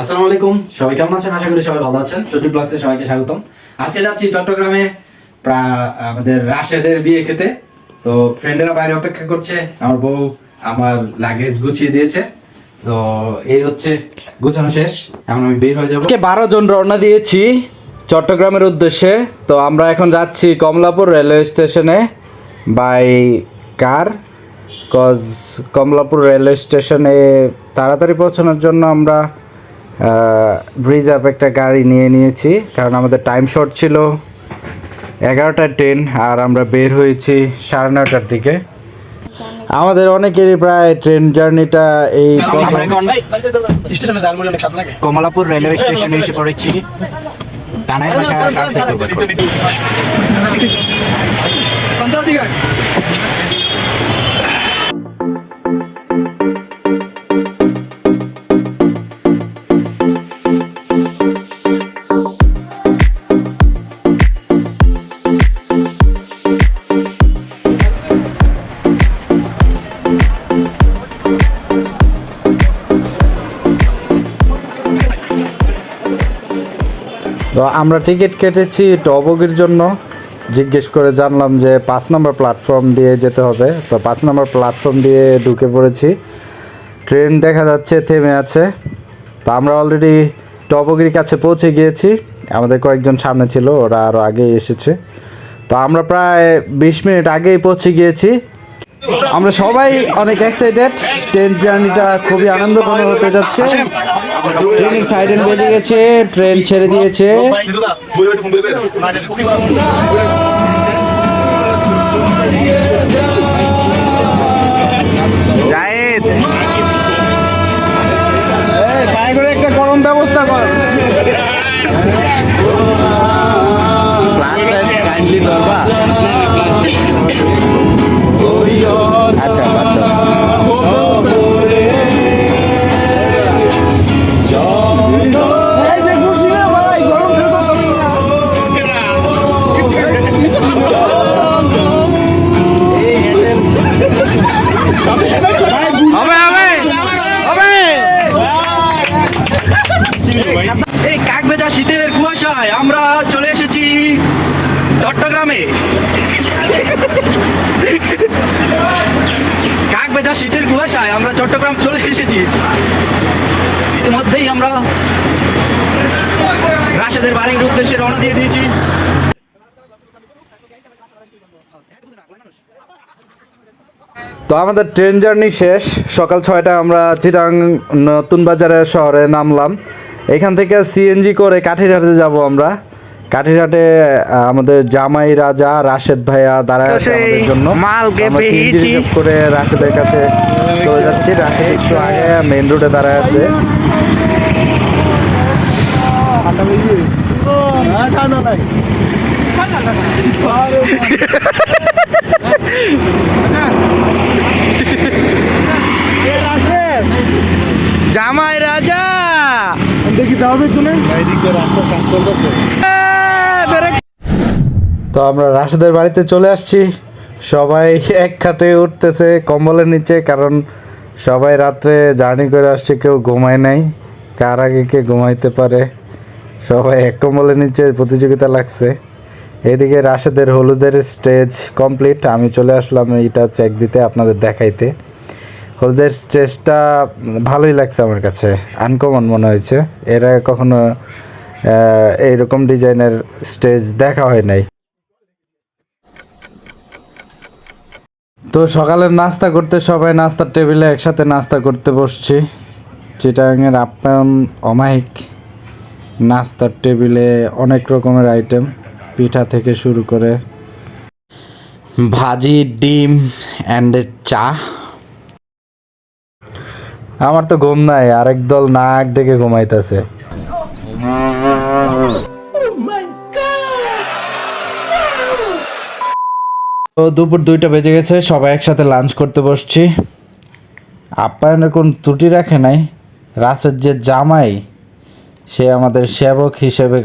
আসসালামু আলাইকুম। সবাই কেমন আছেন? আশা করি সবাই ভালো আছেন। সজীব ব্লগসে সবাইকে স্বাগতম। আজকে যাচ্ছি চট্টগ্রামে আমাদের রাশেদের বিয়ে খেতে। তো ফ্রেন্ডেরা বাইরে অপেক্ষা করছে। আমার বউ আমার লাগেজ গুছিয়ে দিয়েছে। তো এই হচ্ছে গুছানো শেষ। এখন আমি বের হয়ে যাব। আজকে বারো জন রওনা দিয়েছি চট্টগ্রামের উদ্দেশ্যে। তো আমরা এখন যাচ্ছি কমলাপুর রেলওয়ে স্টেশনে by car. Cause Kamalapur railway স্টেশনে তাড়াতাড়ি পৌঁছানোর জন্য আমরা রিজার্ভ একটা গাড়ি নিয়ে নিয়েছি কারণ আমাদের টাইম শর্ট ছিল এগারোটার ট্রেন আর আমরা বের হয়েছি সাড়ে নটার দিকে আমাদের অনেকেরই প্রায় ট্রেন জার্নিটা এই কমলাপুর রেলওয়ে স্টেশনে এসে পড়েছি টানা আমরা টিকিট কেটেছি টবগির জন্য। জিজ্ঞেস করে জানলাম যে পাঁচ নম্বর প্ল্যাটফর্ম দিয়ে যেতে হবে। তো পাঁচ নম্বর প্ল্যাটফর্ম দিয়ে ঢুকে পড়েছি। ট্রেন দেখা যাচ্ছে, থেমে আছে। তো আমরা অলরেডি টবগির কাছে পৌঁছে গিয়েছি। আমাদের কয়েকজন সামনে ছিল, ওরা আরও আগেই এসেছে। তো আমরা প্রায় বিশ মিনিট আগেই পৌঁছে গিয়েছি। আমরা সবাই অনেক এক্সাইটেড ট্রেন জার্নিটা খুবই আনন্দঘন হতে যাচ্ছে। ট্রেনের সাইরেন বেজে গেছে, ট্রেন ছেড়ে দিয়েছে। চট্টগ্রামে কাকভেজা শীতের কুয়াশায় আমরা চট্টগ্রাম চলে এসেছি। ইতিমধ্যেই আমরা রাশেদের বাড়ির উদ্দেশ্যে রওনা দিয়ে দিয়েছি। তো আমাদের ট্রেন জার্নি শেষ। সকাল ছয়টায় আমরা চিটাং নতুন বাজারের শহরে নামলাম। এখান থেকে সিএনজি করে কাঠিরহাটে যাব আমরা। কাঠিরহাটে আহ, আমাদের জামাই রাজা রাশেদ ভাইয়া দাঁড়ায় আছে আমাদের জন্য। করে রাশেদের কাছে চলে যাচ্ছি। রাশেদ একটু আগে মেইন রোডে দাঁড়ায় আছে। জামাই রাজা! দেখি তো আমরা রাশেদের বাড়িতে চলে আসছি। সবাই এক খাটে উঠতেছে কম্বলের নিচে, কারণ সবাই রাত্রে জার্নি করে আসছে, কেউ ঘুমায় নাই। কার আগে কে ঘুমাইতে পারে? সবাই এক কম্বলের নিচে প্রতিযোগিতা লাগছে। এদিকে রাশেদের হলুদের স্টেজ কমপ্লিট। আমি চলে আসলাম, এইটা চেক দিতে, আপনাদের দেখাইতে। হলুদের স্টেজটা ভালোই লাগছে আমার কাছে আনকমন মনে হয়েছে। এরা কখনো এইরকম ডিজাইনের স্টেজ দেখা হয় নাই। তো সকালের নাস্তা করতে সবাই নাস্তার টেবিলে একসাথে নাস্তা করতে বসছি। চিটাগাংয়ের আপ্যায়ন অমায়িক। নাস্তার টেবিলে অনেক রকমের আইটেম পিঠা থেকে শুরু করে ভাজি, ডিম অ্যান্ড চা। আমার তো ঘুম নাই, আরেক দল নাক ডেকে ঘুমাইতেছে। দুপুর দুইটা বেজে গেছে, সবাই একসাথে লাঞ্চ করতে বসছি। আপ্যায়নের কোন ত্রুটি রাখে নাই। রাসের যে জামাই, সে আমাদের সেবক হিসেবে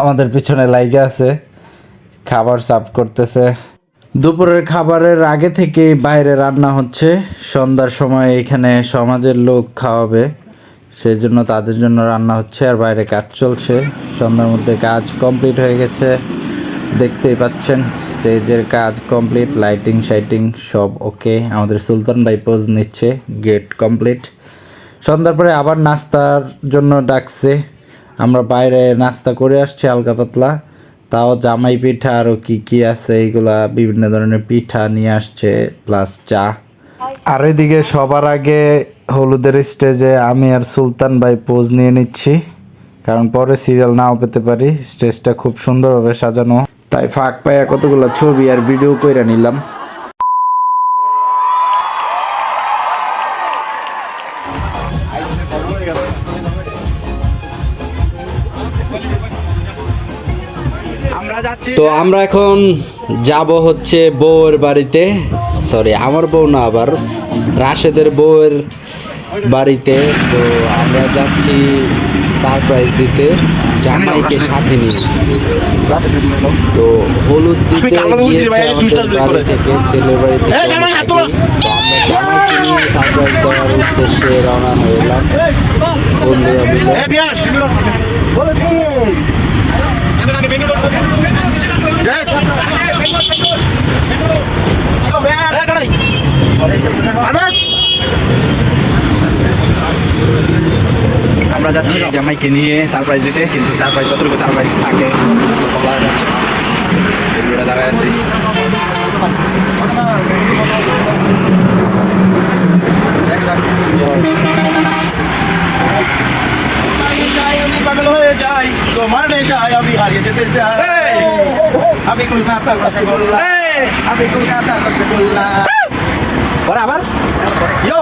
আমাদের পিছনে লাইগে আছে, খাবার সার্ভ করতেছে। দুপুরের খাবারের আগে থেকেই বাইরে রান্না হচ্ছে। সন্ধ্যার সময় এখানে সমাজের লোক খাওয়াবে সেই জন্য তাদের জন্য রান্না হচ্ছে আর বাইরে কাজ চলছে। সন্ধ্যার মধ্যে কাজ কমপ্লিট হয়ে গেছে। দেখতেই পাচ্ছেন, স্টেজের কাজ কমপ্লিট লাইটিং শাইটিং সব ওকে আমাদের সুলতান ভাই পোজ নিচ্ছে গেট কমপ্লিট সন্ধ্যার পরে আবার নাস্তার জন্য ডাকছে। আমরা বাইরে নাস্তা করে আসছি হালকা পাতলা। তাও জামাই পিঠা আরও কি কি আছে এইগুলা বিভিন্ন ধরনের পিঠা নিয়ে আসছে প্লাস চা। আর এদিকে সবার আগে হলুদের স্টেজে আমি আর সুলতান ভাই পোজ নিয়ে নিচ্ছি, কারণ পরে সিরিয়াল নাও পেতে পারি। স্টেজটা খুব সুন্দরভাবে সাজানো। তাই ফাঁক পাইয়া কতগুলো ছবি আর ভিডিও কইরা নিলাম। তো আমরা এখন যাব হচ্ছে বউয়ের বাড়িতে। সরি আমার বউ না, আবার রাশেদের বউয়ের বাড়িতে তো আমরা যাচ্ছি সারপ্রাইজ দিতে জামাইকে সাথে নিয়ে। তো হলুদ দিতে গিয়েছে বাড়ি থেকে ছেলের বাড়ি থেকে জামাইকে নিয়ে সারপ্রাইজ দেওয়ার উদ্দেশ্যে রওনা হয়ে এলাম বন্ধুরা মিলে। আমরা যাচ্ছি জামাইকে নিয়ে সারপ্রাইজ দিতে কিন্তু সারপ্রাইজ কতটুকু সারপ্রাইজ থাকে বলা যাচ্ছে না। দাঁড়ায় আছি। আমি পাগল হয়ে যাই তোমার নেশায় আমি হারিয়ে যেতে চাই আমি কলকাতার রসগোল্লা আমি কলকাতার রসগোল্লা ওরা আবার ইয়ো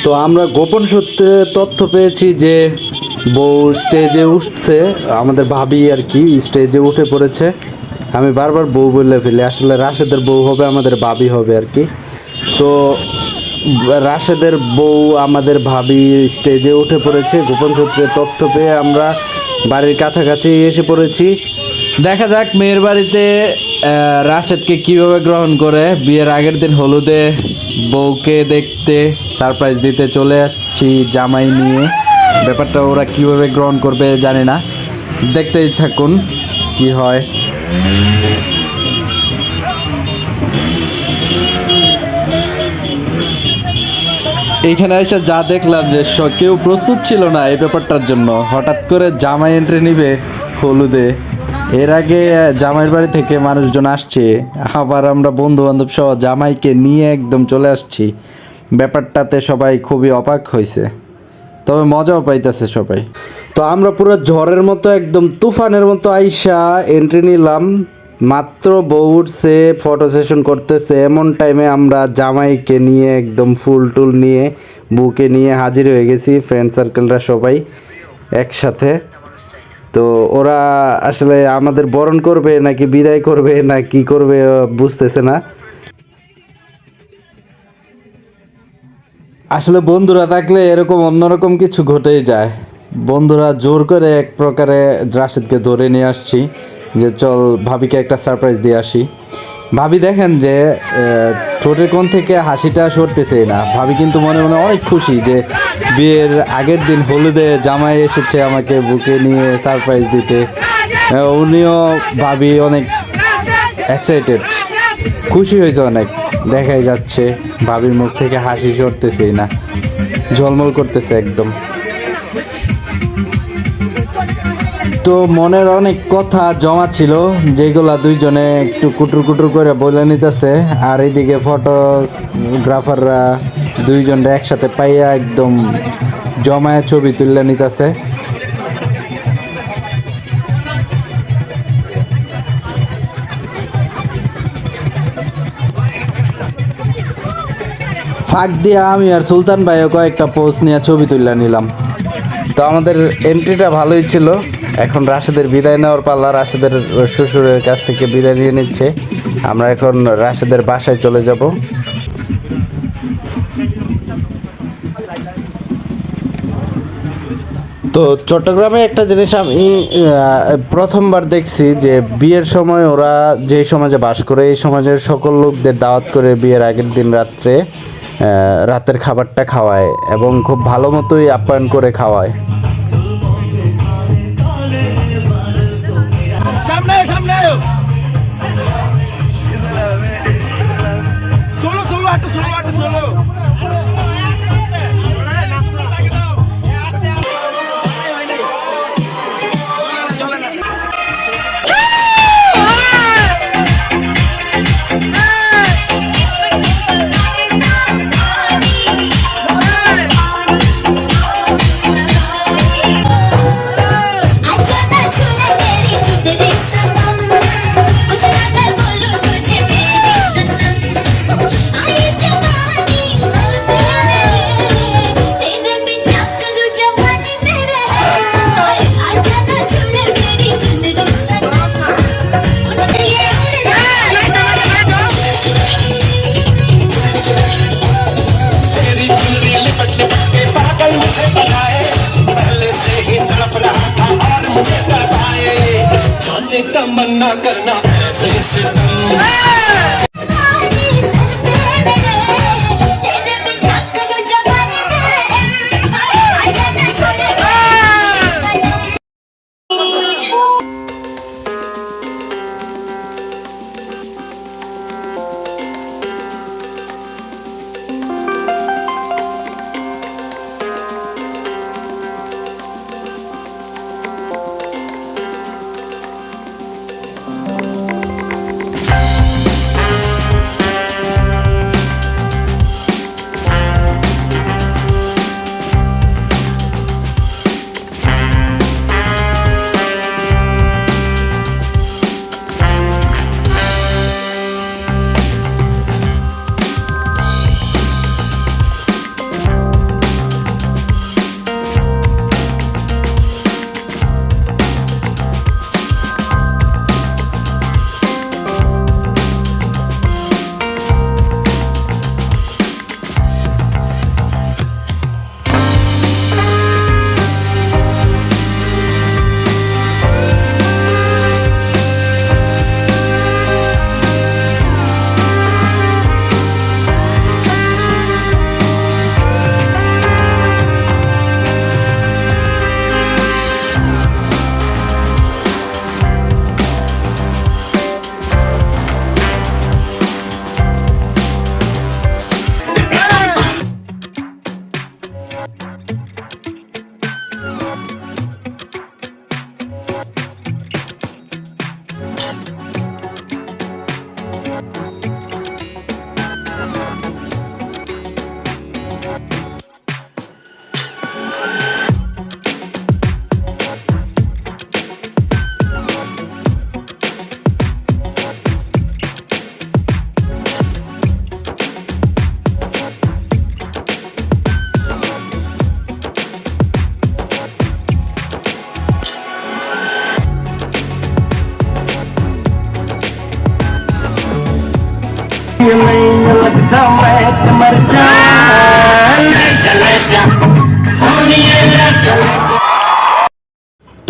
তো আমরা গোপন সূত্রে তথ্য পেয়েছি যে বউ স্টেজে উঠছে, আমাদের ভাবি আর কি স্টেজে উঠে পড়েছে। আমি বারবার বউ বলে ফেলি, আসলে রাশেদের বউ হবে, আমাদের ভাবি হবে আর কি। তো রাশেদের বউ, আমাদের ভাবি স্টেজে উঠে পড়েছে, গোপন সূত্রে তথ্য পেয়ে আমরা বাড়ির কাছাকাছি এসে পড়েছি। দেখা যাক, মেয়ের বাড়িতে রাশেদকে কীভাবে গ্রহণ করে? বিয়ের আগের দিন হলুদে বউকে দেখতে সারপ্রাইজ দিতে চলে আসছি জামাই নিয়ে। ব্যাপারটা ওরা কীভাবে গ্রহণ করবে জানি না। দেখতেই থাকুন কি হয়। এইখানে এসে যা দেখলাম যে কেউ প্রস্তুত ছিল না এই ব্যাপারটার জন্য। হঠাৎ করে জামাই এন্ট্রি নিবে হলুদে। এর আগে জামাইয়ের বাড়ি থেকে মানুষজন আসছে, আবার আমরা বন্ধু বান্ধব সহ জামাইকে নিয়ে একদম চলে আসছি। ব্যাপারটাতে সবাই খুবই অবাক হয়েছে তবে মজাও পাইতেছে সবাই। তো আমরা পুরো ঝড়ের মতো, একদম তুফানের মতো আইসা এন্ট্রি নিলাম। মাত্র বউ উঠছে ফটো সেশন করতেছে। এমন টাইমে আমরা জামাইকে নিয়ে একদম ফুল টুল নিয়ে বুকে নিয়ে হাজির হয়ে গেছি ফ্রেন্ড সার্কেলরা সবাই একসাথে। তো ওরা আসলে আমাদের বরণ করবে নাকি বিদায় করবে, না কি করবে বুঝতেছে না। আসলে বন্ধুরা থাকলে এরকম অন্যরকম কিছু ঘটেই যায়। বন্ধুরা জোর করে এক প্রকারে রাশেদকে ধরে নিয়ে আসছি যে, চল ভাবিকে একটা সারপ্রাইজ দিয়ে আসি। ভাবি দেখেন যে ঠোঁটের কোণ থেকে হাসিটা সরতেছে না। ভাবি কিন্তু মনে মনে অনেক খুশি যে, বিয়ের আগের দিন হলুদে জামাই এসেছে আমাকে বুকে নিয়ে সারপ্রাইজ দিতে। উনিও ভাবি অনেক এক্সাইটেড খুশি হয়েছে অনেক, দেখাই যাচ্ছে। ভাবির মুখ থেকে হাসি সরতেছেই না। ঝলমল করতেছে একদম। তো মনের অনেক কথা জমা ছিল, যেগুলা দুইজনে একটু কুটুর কুটুর করে বলে নিতেছে। আর এইদিকে ফটোগ্রাফাররা দুইজনরা একসাথে পাইয়া একদম জমায় ছবি তুলে নিতেছে। ফাঁক দিয়ে আমি আর সুলতান ভাইও কয়েকটা পোস্ট নিয়ে ছবি তুলে নিলাম। তো আমাদের এন্ট্রিটা ভালোই ছিল। এখন রাশেদের বিদায় নেওয়ার পাল্লা রাশেদের শ্বশুরের কাছ থেকে বিদায় নিয়ে নিচ্ছে। আমরা এখন রাশেদের বাসায় চলে যাব। তো চট্টগ্রামে একটা জিনিস আমি প্রথমবার দেখছি যে বিয়ের সময় ওরা যে সমাজে বাস করে, এই সমাজের সকল লোকদের দাওয়াত করে বিয়ের আগের দিন রাত্রে রাতের খাবারটা খাওয়ায় এবং খুব ভালো মতোই আপ্যায়ন করে খাওয়ায়। പാട്ട്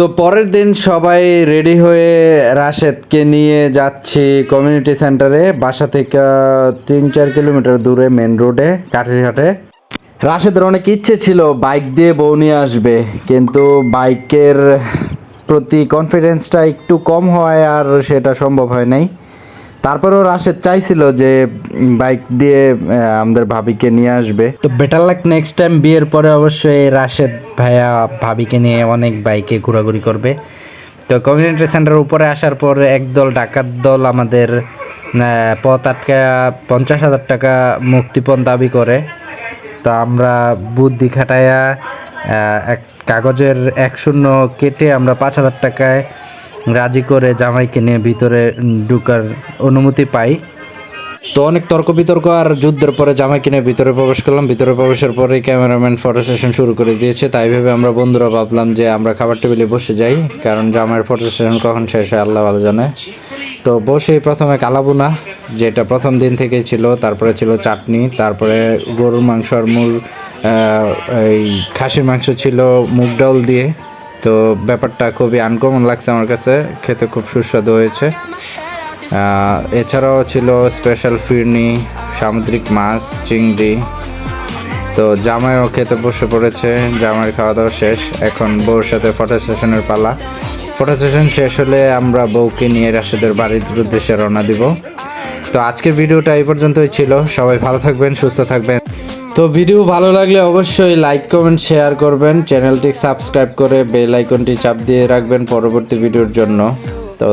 তো পরের দিন সবাই রেডি হয়ে রাশেদকে নিয়ে যাচ্ছি কমিউনিটি সেন্টারে বাসা থেকে তিন চার কিলোমিটার দূরে মেন রোডে কাঠিরহাটে। রাশেদের অনেক ইচ্ছে ছিল বাইক দিয়ে বউ নিয়ে আসবে, কিন্তু বাইকের প্রতি কনফিডেন্সটা একটু কম হয় আর সেটা সম্ভব হয় নাই। তারপরেও রাশেদ চাইছিল যে বাইক দিয়ে আমাদের ভাবিকে নিয়ে আসবে। তো বেটার লাক নেক্সট টাইম বিয়ের পরে অবশ্যই রাশেদ ভাইয়া ভাবিকে নিয়ে অনেক বাইকে ঘোরাঘুরি করবে। তো কমিউনিটি সেন্টার উপরে আসার পর একদল ডাকাত দল আমাদের পথ আটকা পঞ্চাশ হাজার টাকা মুক্তিপণ দাবি করে। তো আমরা বুদ্ধি খাটাইয়া এক কাগজের এক শূন্য কেটে আমরা পাঁচ হাজার টাকায় রাজি করে জামাইকে নিয়ে ভিতরে ঢুকার অনুমতি পাই। তো অনেক তর্ক বিতর্ক আর যুদ্ধের পরে জামাইকে নিয়ে ভিতরে প্রবেশ করলাম। ভিতরে প্রবেশের পরে ক্যামেরাম্যান ফটো সেশন শুরু করে দিয়েছে। তাই ভেবে আমরা বন্ধুরা ভাবলাম যে আমরা খাবার টেবিলে বসে যাই কারণ জামাইয়ের ফটো সেশন কখন শেষ হয় আল্লাহ ভালো জানে। তো বসেই প্রথমে কালাবুনা যেটা প্রথম দিন থেকেই ছিল তারপরে ছিল চাটনি তারপরে গরুর মাংস আর আহ, এই খাসির মাংস ছিল মুগ ডাল দিয়ে। তো ব্যাপারটা খুবই আনকমন লাগছে আমার কাছে। খেতে খুব সুস্বাদু হয়েছে। এছাড়াও ছিল স্পেশাল ফিরনি, সামুদ্রিক মাছ, চিংড়ি। তো জামাইও খেতে বসে পড়েছে। জামাইয়ের খাওয়া দাওয়া শেষ। এখন বউর সাথে ফটো সেশনের পালা। ফটো সেশন শেষ হলে আমরা বউকে নিয়ে রাশেদের বাড়ির উদ্দেশ্যে রওনা দিব। তো আজকের ভিডিওটা এই পর্যন্তই ছিল। সবাই ভালো থাকবেন, সুস্থ থাকবেন। তো ভিডিও ভালো লাগলে অবশ্যই লাইক কমেন্ট শেয়ার করবেন। চ্যানেলটি সাবস্ক্রাইব করে বেল আইকনটি চাপ দিয়ে রাখবেন পরবর্তী ভিডিওর জন্য। তো